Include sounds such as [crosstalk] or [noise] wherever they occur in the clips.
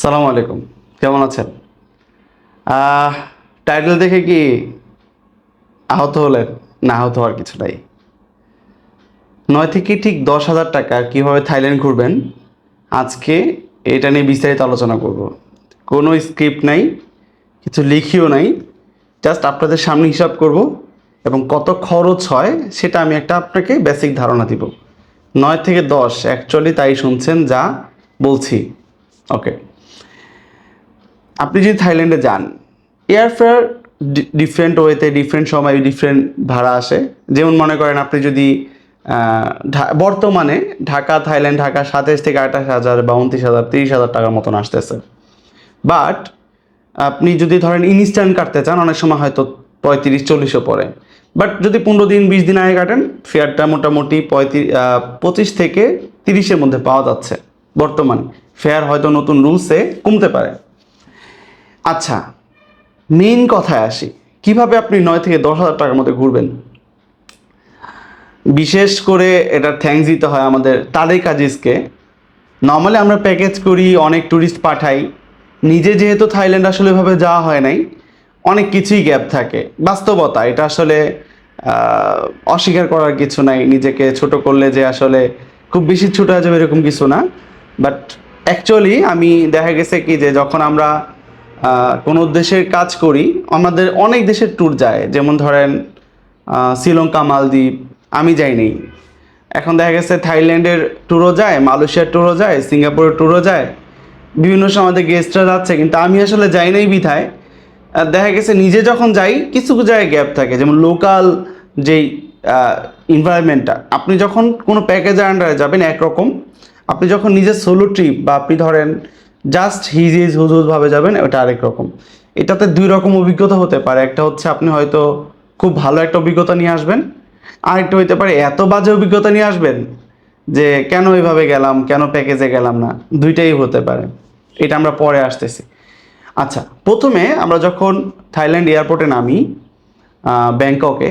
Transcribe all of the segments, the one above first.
সালাম আলাইকুম। কেমন আছেন? টাইটেল দেখে কি আহত হলেন? না, আহত হওয়ার কিছু নাই। নয় থেকে ঠিক দশ হাজার টাকা কীভাবে থাইল্যান্ড ঘুরবেন? আজকে এটা নিয়ে বিস্তারিত আলোচনা করব। কোনো স্ক্রিপ্ট নাই, কিছু লিখিও নাই। জাস্ট আপনাদের সামনে হিসাব করব এবং কত খরচ হয় সেটা আমি একটা আপনাকে বেসিক ধারণা দিব। নয় থেকে দশ অ্যাকচুয়ালি তাই শুনছেন যা বলছি। ওকে আপনি যদি থাইল্যান্ডে যান এয়ারফেয়ার ডিফারেন্ট ওয়েতে ডিফারেন্ট সময় ডিফারেন্ট ভাড়া আসে। যেমন মনে করেন আপনি যদি বর্তমানে ঢাকা, থাইল্যান্ড ঢাকা সাতাইশ থেকে আঠাশ হাজার বা উনত্রিশ হাজার, তিরিশ হাজার টাকার মতন আসতেছে। বাট আপনি যদি ধরেন ইনস্ট্যান্ট কাটতে চান, অনেক সময় হয়তো পঁয়ত্রিশ, চল্লিশও পড়ে। বাট যদি পনেরো দিন, বিশ দিন আগে কাটেন ফেয়ারটা মোটামুটি পঁয়ত্রিশ পঁচিশ থেকে তিরিশের মধ্যে পাওয়া যাচ্ছে। বর্তমানে ফেয়ার হয়তো নতুন রুলসে কমতে পারে। আচ্ছা মেইন কথায় আসি। কীভাবে আপনি নয় থেকে দশ হাজার টাকার মধ্যে ঘুরবেন? বিশেষ করে এটা থ্যাঙ্কস দিতে হয় আমাদের তারেক আজিজকে। নর্মালি আমরা প্যাকেজ করি, অনেক ট্যুরিস্ট পাঠাই। নিজে যেহেতু থাইল্যান্ড আসলে এভাবে যাওয়া হয় নাই, অনেক কিছুই গ্যাপ থাকে। বাস্তবতা, এটা আসলে অস্বীকার করার কিছু নাই। নিজেকে ছোট করলে যে আসলে খুব বেশি ছোট হয়ে যাবে এরকম কিছু না। বাট অ্যাকচুয়ালি আমি দেখা গেছে কি যে যখন আমরা কোনো দেশের কাজ করি, আমাদের অনেক দেশের ট্যুর যায়। যেমন ধরেন শ্রীলঙ্কা, মালদ্বীপ, আমি যাইনি এখন দেখা গেছে থাইল্যান্ডের ট্যুরও যায়, মালয়েশিয়ার ট্যুরও যায়, সিঙ্গাপুরের ট্যুরও যায়। বিভিন্ন সময় আমাদের গেস্টরা যাচ্ছে, কিন্তু আমি আসলে যাই নাই বিধায়। দেখা গেছে নিজে যখন যাই, কিছু কিছু জায়গায় গ্যাপ থাকে। যেমন লোকাল যেই এনভায়রনমেন্টটা আপনি যখন কোনো প্যাকেজের আন্ডারে যাবেন একরকম, আপনি যখন নিজের সোলো ট্রিপ বা আপনি ধরেন জাস্ট হিজ হিজ হুজ হুজভাবে যাবেন, ওটা আরেক রকম। এটাতে দুই রকম অভিজ্ঞতা হতে পারে। একটা হচ্ছে আপনি হয়তো খুব ভালো একটা অভিজ্ঞতা নিয়ে আসবেন, আরেকটা হইতে পারে এত বাজে অভিজ্ঞতা নিয়ে আসবেন যে কেন এইভাবে গেলাম, কেন প্যাকেজে গেলাম না? দুইটাই হতে পারে। এটা আমরা পরে আসতেছি। আচ্ছা প্রথমে আমরা যখন থাইল্যান্ড এয়ারপোর্টে নামি ব্যাংককে,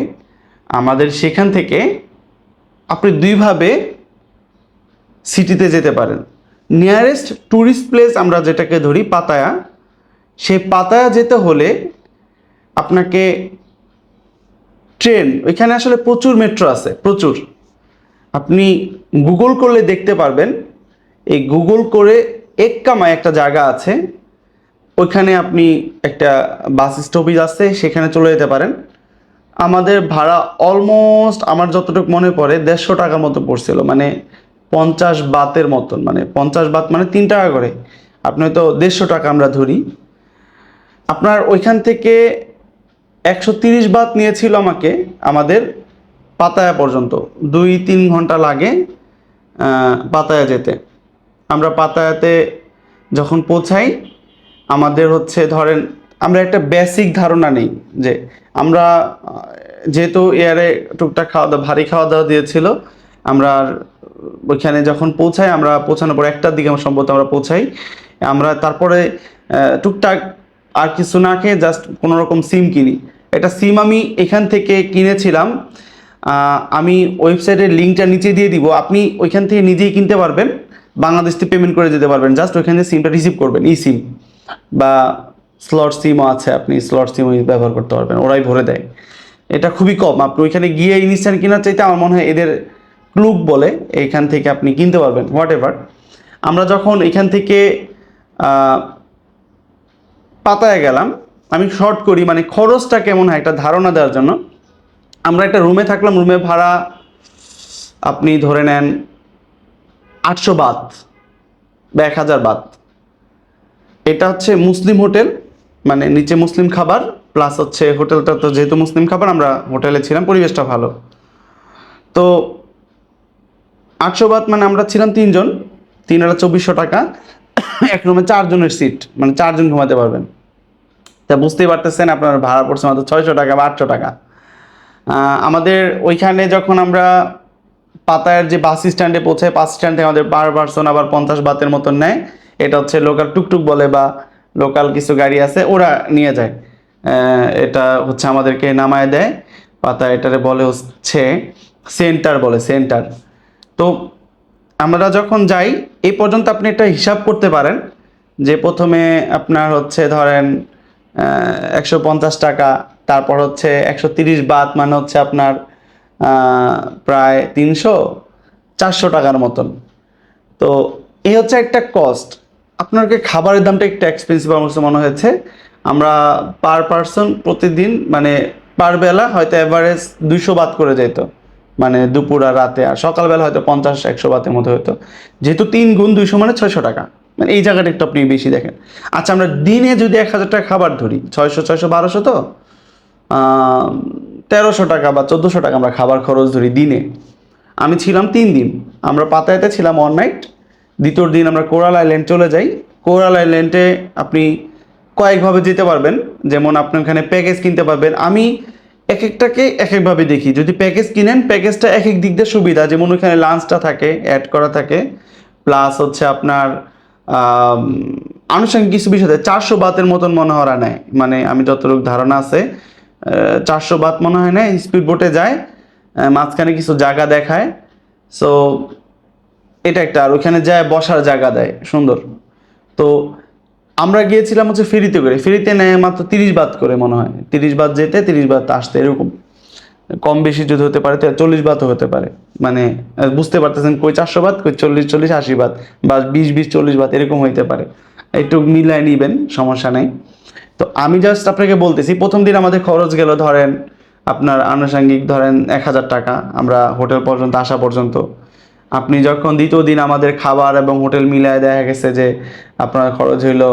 আমাদের সেখান থেকে আপনি দুইভাবে সিটিতে যেতে পারেন। নিয়ারেস্ট ট্যুরিস্ট প্লেস আমরা যেটাকে ধরি পাতায়া, সেই পাতায়া যেতে হলে আপনাকে ট্রেন, ওইখানে আসলে প্রচুর মেট্রো আছে, প্রচুর। আপনি গুগল করলে দেখতে পারবেন, এই গুগল করে এককামায় একটা জায়গা আছে, ওইখানে আপনি একটা বাস স্টপেজ আছে, সেখানে চলে যেতে পারেন। আমাদের ভাড়া অলমোস্ট আমার যতটুকু মনে পড়ে, দেড়শো টাকার মতো পড়ছিল মানে পঞ্চাশ বাতের মতন মানে পঞ্চাশ বাত মানে তিন টাকা করে। আপনি হয়তো দেড়শো টাকা আমরা ধরি। আপনার ওইখান থেকে একশো তিরিশ বাত নিয়েছিল আমাকে, আমাদের পাতায়া পর্যন্ত। দুই, তিন ঘণ্টা লাগে পাতায়া যেতে। আমরা পাতায়াতে যখন পৌঁছাই, আমাদের হচ্ছে ধরেন, আমরা একটা বেসিক ধারণা নেই যে আমরা যেহেতু এয়ারে টুকটাক খাওয়া দাওয়া ভারী খাওয়া দাওয়া দিয়েছিল, আমরা ওইখানে যখন পৌঁছাই, আমরা পৌঁছানোর পর একটার দিকে আমরা সম্ভবত আমরা পৌঁছাই। আমরা তারপরে টুকটাক আর কিছু না খেয়ে জাস্ট কোনো রকম সিম কিনি। একটা সিম আমি এখান থেকে কিনেছিলাম। আমি ওয়েবসাইটের লিঙ্কটা নিচে দিয়ে দিব। আপনি ওইখান থেকে নিজেই কিনতে পারবেন। বাংলাদেশ থেকে পেমেন্ট করে যেতে পারবেন। জাস্ট ওইখানে সিমটা রিসিভ করবেন ই সিম বা স্লট সিমও আছে, আপনি স্লট সিমও ব্যবহার করতে পারবেন। ওরাই ভরে দেয়। এটা খুবই কম। আপনি ওইখানে গিয়ে ইনস্ট্যান্ট কেনার চাইতে আমার মনে হয় এদের ক্লুক বলে এইখান থেকে আপনি কিনতে পারবেন হোয়াট এভার আমরা যখন এখান থেকে পাতায় গেলাম, আমি শর্ট করি মানে খরচটা কেমন হয় একটা ধারণা দেওয়ার জন্য। আমরা একটা রুমে থাকলাম রুমে ভাড়া আপনি ধরে নেন আটশো বাত বা এক হাজার বাত। এটা হচ্ছে মুসলিম হোটেল মানে নিচে মুসলিম খাবার প্লাস হচ্ছে হোটেলটা তো যেহেতু মুসলিম খাবার, আমরা হোটেলে ছিলাম, পরিবেশটা ভালো। তো আটশো বাত মানে আমরা ছিলাম তিনজন। তিন হাজার চব্বিশশো টাকা। এক রুমে চারজনের সিট মানে চারজন ঘুমাতে পারবেন। তা বুঝতেই পারতেছেন আপনার ভাড়া পড়ছে মাত্র ছয়শো টাকা বা আটশো টাকা। আমাদের ওইখানে যখন আমরা পাতায়ের যে বাস স্ট্যান্ডে পৌঁছায় বাস স্ট্যান্ড আমাদের পার পার্সন আবার পঞ্চাশ বাতের মতন নেয়। এটা হচ্ছে লোকাল টুকটুক বলে বা লোকাল কিছু গাড়ি আছে, ওরা নিয়ে যায়। এটা হচ্ছে আমাদেরকে নামায় দেয়। পাতা এটারে বলে হচ্ছে সেন্টার বলে, সেন্টার। তো আমরা যখন যাই, এই পর্যন্ত আপনি একটা হিসাব করতে পারেন যে প্রথমে আপনার হচ্ছে ধরেন একশো পঞ্চাশ টাকা, তারপর হচ্ছে একশো তিরিশ বাদ মানে হচ্ছে আপনার প্রায় তিনশো, চারশো টাকার মতন। তো এই হচ্ছে একটা কস্ট আপনাকে খাবারের দামটা একটু এক্সপেন্সিভ আমার কাছে মনে হয়েছে। আমরা পার পার্সন প্রতিদিন মানে পার বেলা হয়তো অ্যাভারেজ দুইশো বাদ করে যেত মানে দুপুর আর রাতে, আর সকালবেলা হয়তো পঞ্চাশ, একশো বাতের মতো হতো। যেহেতু তিন গুণ দুইশো মানে ছয়শো টাকা। মানে এই জায়গাটা একটু আপনি বেশি দেখেন। আচ্ছা আমরা দিনে যদি এক হাজার টাকা খাবার ধরি, ছয়শো ছয়শো, বারোশো তো? তেরোশো টাকা বা চোদ্দোশো টাকা আমরা খাবার খরচ ধরি দিনে। আমি ছিলাম তিন দিন। আমরা পাতায়াতে ছিলাম অন নাইট দ্বিতীয় দিন আমরা কোরাল আইল্যান্ড চলে যাই। কোরাল আইল্যান্ডে আপনি কয়েকভাবে যেতে পারবেন। যেমন আপনি ওখানে প্যাকেজ কিনতে পারবেন। আমি এক একটাকে এক একভাবে দেখি। যদি প্যাকেজ কিনেন প্যাকেজটা এক এক দিক দিয়ে সুবিধা। যেমন ওখানে লাঞ্চটা থাকে অ্যাড করা থাকে। প্লাস হচ্ছে আপনার আনুষঙ্গিক কিছু বিষয় চারশো বাতের মতন মনে হয় নেয়। মানে আমি যতটুকু ধারণা আছে চারশো বাত মনে হয় না স্পিড বোটে যায় মাঝখানে কিছু জায়গা দেখায়। সো এটা একটা। আর ওখানে যায়, বসার জায়গা দেয়। সুন্দর। আমরা গিয়েছিলাম হচ্ছে ফেরিতে করে। ফেরিতে নেয় মাত্র তিরিশ বাদ করে মনে হয়। তিরিশ বাদ যেতে, তিরিশ বাত আসতে, এরকম। কম বেশি যদি হতে পারে চল্লিশ বাতও হতে পারে। মানে বুঝতে পারতেছেন কই চারশো বাত কই চল্লিশ চল্লিশ, আশি বাত বা বিশ বিশ, চল্লিশ বাত এরকম হইতে পারে। একটু মিলায় নিবেন, সমস্যা নেই। তো আমি জাস্ট আপনাকে বলতেছি, প্রথম দিন আমাদের খরচ গেল ধরেন আপনার আনুষঙ্গিক ধরেন এক হাজার টাকা, আমরা হোটেল পর্যন্ত আসা পর্যন্ত। আপনি যখন দ্বিতীয় দিন আমাদের খাবার এবং হোটেল মিলায় দেখা গেছে যে আপনার খরচ হইল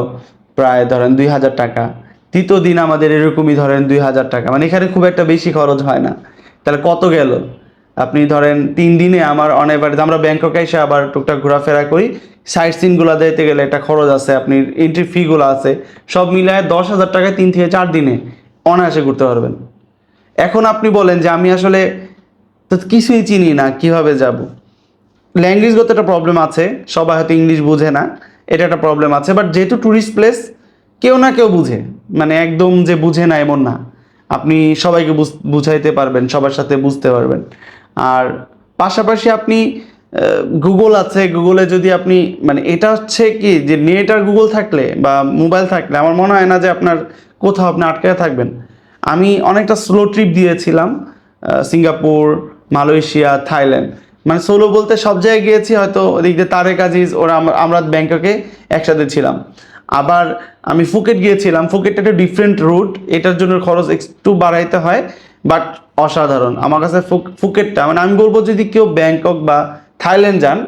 প্রায় ধরেন দুই হাজার টাকা। তৃতীয় দিন আমাদের এরকমই ধরেন দুই হাজার টাকা। মানে এখানে খুব একটা বেশি খরচ হয় না। তাহলে কত গেল? আপনি ধরেন তিন দিনে আমার অন এভারেজ আমরা ব্যাংককে এসে আবার টুকটাক ঘোরাফেরা করি। সাইট সিনগুলো দিতে গেলে একটা খরচ আছে আপনি এন্ট্রি ফিগুলো আছে। সব মিলায় দশ হাজার টাকায় তিন থেকে চার দিনে অনায়াসে ঘুরতে পারবেন। এখন আপনি বলেন যে আমি আসলে তো কিছুই চিনি না, কীভাবে যাব? ল্যাঙ্গুয়েজগত একটা প্রবলেম আছে। সবাই হয়তো ইংলিশ বুঝে না। এটা একটা প্রবলেম আছে। বাট যেহেতু ট্যুরিস্ট প্লেস কেউ না কেউ বুঝে। মানে একদম যে বুঝে না এমন না। আপনি সবাইকে বুঝ- বুঝাইতে পারবেন, সবার সাথে বুঝতে পারবেন। আর পাশাপাশি আপনি গুগল আছে। গুগলে যদি আপনি মানে এটা হচ্ছে কি, যে নেট আর গুগল থাকলে বা মোবাইল থাকলে, আমার মনে হয় না যে আপনার কোথাও আপনি আটকে থাকবেন। আমি অনেকটা স্লো ট্রিপ দিয়েছিলাম সিঙ্গাপুর, মালয়েশিয়া, থাইল্যান্ড। মানে সোলো বলতে সব জায়গায় গিয়েছি, হয়তো ওদিক দিয়ে তারেক আজিজ, ওরা আমরা- ব্যাংককে একসাথে ছিলাম। আবার আমি ফুকেট গিয়েছিলাম, ফুকেটটা একটা ডিফারেন্ট রুট এটার জন্য খরচ একটু বাড়াইতে হয় বাট অসাধারণ। আমার কাছে ফুক- ফুকেটটা মানে আমি বলব যদি কেউ ব্যাংকক বা থাইল্যান্ড যান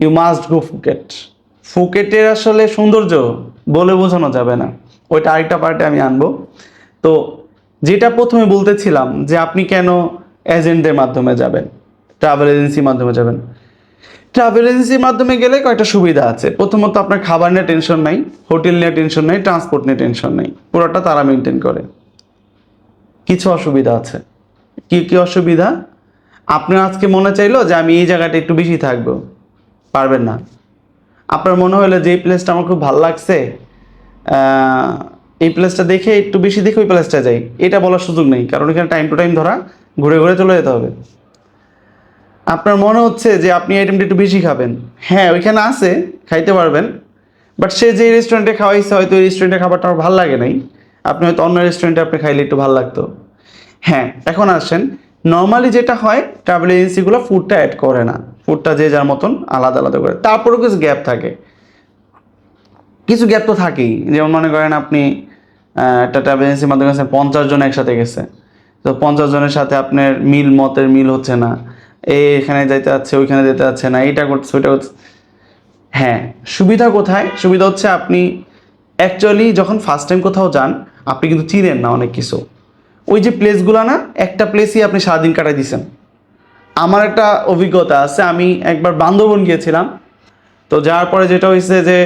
ইউ মাস্ট গো ফুকেট। ফুকেটের আসলে সৌন্দর্য বলে বোঝানো যাবে না। ওইটা আরেকটা পার্টে আমি আনব। তো যেটা প্রথমে বলতেছিলাম যে আপনি কেন এজেন্টদের মাধ্যমে যাবেন? ট্রাভেল এজেন্সির মাধ্যমে যাবেন। ট্রাভেল এজেন্সির মাধ্যমে গেলে কয়েকটা সুবিধা আছে। প্রথমত আপনার খাবার নিয়ে টেনশন নাই, হোটেল নিয়ে টেনশন নাই, ট্রান্সপোর্ট নিয়ে টেনশন নাই, পুরোটা তারা মেনটেন করে। কিছু অসুবিধা আছে। কি কি অসুবিধা? আপনার আজকে মনে চাইলো যে আমি এই জায়গাটা একটু বেশি থাকব। পারবেন না। আপনার মনে হলো যে এই প্লেসটা আমার খুব ভালো লাগছে এই প্লেসটা দেখে, একটু বেশি দেখে ওই প্লেসটা যাই। এটা বলার সুযোগ নেই, কারণ এখানে টাইম টু টাইম ধরা, ঘুরে ঘুরে চলে যেতে হবে। আপনার মনে হচ্ছে যে আপনি আইটেমটা একটু বেশি খাবেন? হ্যাঁ ওইখানে আছে, খাইতে পারবেন। বাট সে যে রেস্টুরেন্টে খাওয়াইছে, হয়তো ওই রেস্টুরেন্টের খাবারটা আমার ভালো লাগে নাই। আপনি হয়তো অন্য রেস্টুরেন্টে আপনি খাইলে একটু ভালো লাগতো। হ্যাঁ এখন আসেন। নর্মালি যেটা হয় ট্রাভেল এজেন্সিগুলো ফুডটা অ্যাড করে না। ফুডটা যে যার মতন আলাদা আলাদা করে। তারপরেও কিছু গ্যাপ থাকে। কিছু গ্যাপ তো থাকেই। যেমন মনে করেন আপনি একটা ট্রাভেল এজেন্সির মাধ্যমে পঞ্চাশ জন একসাথে গেছে। তো পঞ্চাশ জনের সাথে আপনার মিল, মতের মিল হচ্ছে না। এখানে যাইতে আছে, ওইখানে যেতে আছে, না এটা করছে ওইটা করছে হ্যাঁ সুবিধা কোথায়? সুবিধা হচ্ছে আপনি অ্যাকচুয়ালি যখন ফার্স্ট টাইম কোথাও যান, আপনি কিন্তু চিনেন না অনেক কিছু। ওই যে প্লেসগুলো না, একটা প্লেসই আপনি সারাদিন কাটাই দিছেন। আমার একটা অভিজ্ঞতা আছে, আমি একবার বান্দরবন গিয়েছিলাম। তো যাওয়ার পরে যেটা হয়েছে যে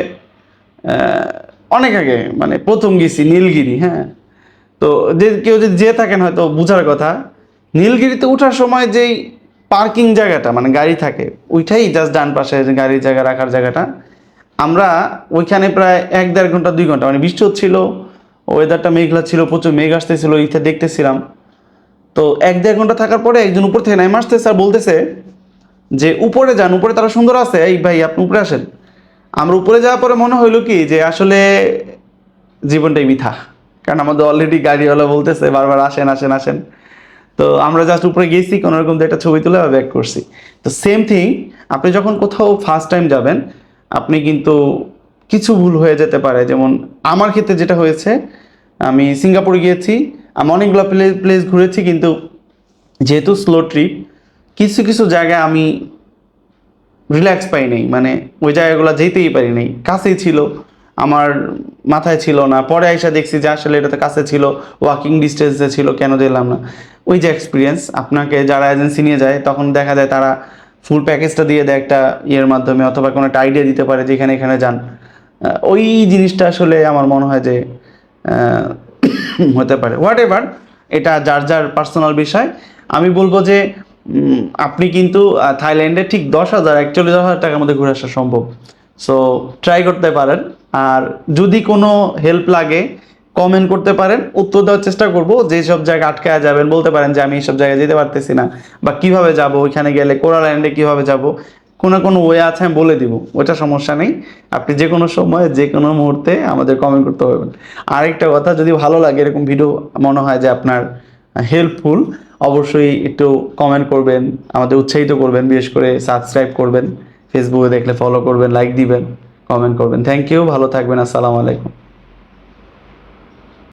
অনেক আগে মানে প্রথম গেছি, নীলগিরি হ্যাঁ। তো যে কেউ যদি যেয়ে থাকেন হয়তো বুঝার কথা। নীলগিরিতে ওঠার সময় যেই পার্কিং জায়গাটা মানে গাড়ি থাকে, ওইটাই জাস্ট ডান পাশে গাড়ির জায়গা রাখার জায়গাটা। আমরা ওইখানে প্রায় এক দেড় ঘণ্টা, দুই ঘণ্টা মানে বৃষ্টি হচ্ছিল ওয়েদারটা মেঘলা ছিল, প্রচুর মেঘ আসতেছিল ইথা দেখতেছিলাম। তো এক দেড় ঘণ্টা থাকার পরে একজন উপর থেকে নেমে আসতেছে আর বলতেছে যে, উপরে যান, উপরে তারা সুন্দর আছে, এই ভাই আপনি উপরে আসেন। আমরা উপরে যাওয়ার পরে মনে হইল কি যে, আসলে জীবনটাই মিথা কারণ আমাদের অলরেডি গাড়িওয়ালা বলতেছে, বারবার আসেন আসেন আসেন। তো আমরা জাস্ট উপরে গেছি, কোনো রকম একটা ছবি তুলে ব্যাক করছি। তো সেম থিং আপনি যখন কোথাও ফার্স্ট টাইম যাবেন, আপনি কিন্তু কিছু ভুল হয়ে যেতে পারে। যেমন আমার ক্ষেত্রে যেটা হয়েছে, আমি সিঙ্গাপুর গিয়েছি, আমি অনেকগুলো প্লেস ঘুরেছি, কিন্তু যেহেতু স্লো ট্রিপ কিছু কিছু জায়গায় আমি রিল্যাক্স পাই নাই। মানে ওই জায়গাগুলো যেতেই পারি নাই। কাছেই ছিল। আমার মাথায় ছিল না। পরে এসে দেখছি যে আসলে এটা তো কাছে ছিল ওয়াকিং ডিস্টেন্সে ছিল, কেন দিলাম না? ওই যে এক্সপিরিয়েন্স আপনাকে যারা এজেন্সি নিয়ে যায়, তখন দেখা যায় তারা ফুল প্যাকেজটা দিয়ে দেয় একটা ইয়ের মাধ্যমে, অথবা কোনো একটা আইডিয়া দিতে পারে যে এখানে এখানে যান ওই জিনিসটা আসলে আমার মনে হয় যে [coughs] হতে পারে। হোয়াট এভার এটা যার যার পার্সোনাল বিষয়। আমি বলব যে আপনি কিন্তু থাইল্যান্ডে ঠিক দশ হাজার, একচল্লিশ হাজার টাকার মধ্যে ঘুরে আসা সম্ভব। সো ট্রাই করতে পারেন। আর যদি কোনো হেল্প লাগে কমেন্ট করতে পারেন, উত্তর দেওয়ার চেষ্টা করব যেসব জায়গায় আটকায় যাবেন, বলতে পারেন যে আমি এইসব জায়গায় যেতে পারতেছি না, বা কীভাবে যাব, ওইখানে গেলে কোরা কোরাল্যান্ডে কীভাবে যাব, কোনো কোনো ওয়ে আছে, আমি বলে দিব ওটা সমস্যা নেই। আপনি যে কোনো সময়, যে কোনো মুহূর্তে আমাদের কমেন্ট করতে পারবেন। আরেকটা কথা, যদি ভালো লাগে, এরকম ভিডিও মনে হয় যে আপনার হেল্পফুল অবশ্যই একটু কমেন্ট করবেন, আমাদের উৎসাহিত করবেন, বিশেষ করে সাবস্ক্রাইব করবেন ফেসবুকে দেখলে ফলো করবেন লাইক দিবেন। কমেন্ট করবেন। থ্যাংক ইউ ভালো থাকবেন আসসালামু আলাইকুম।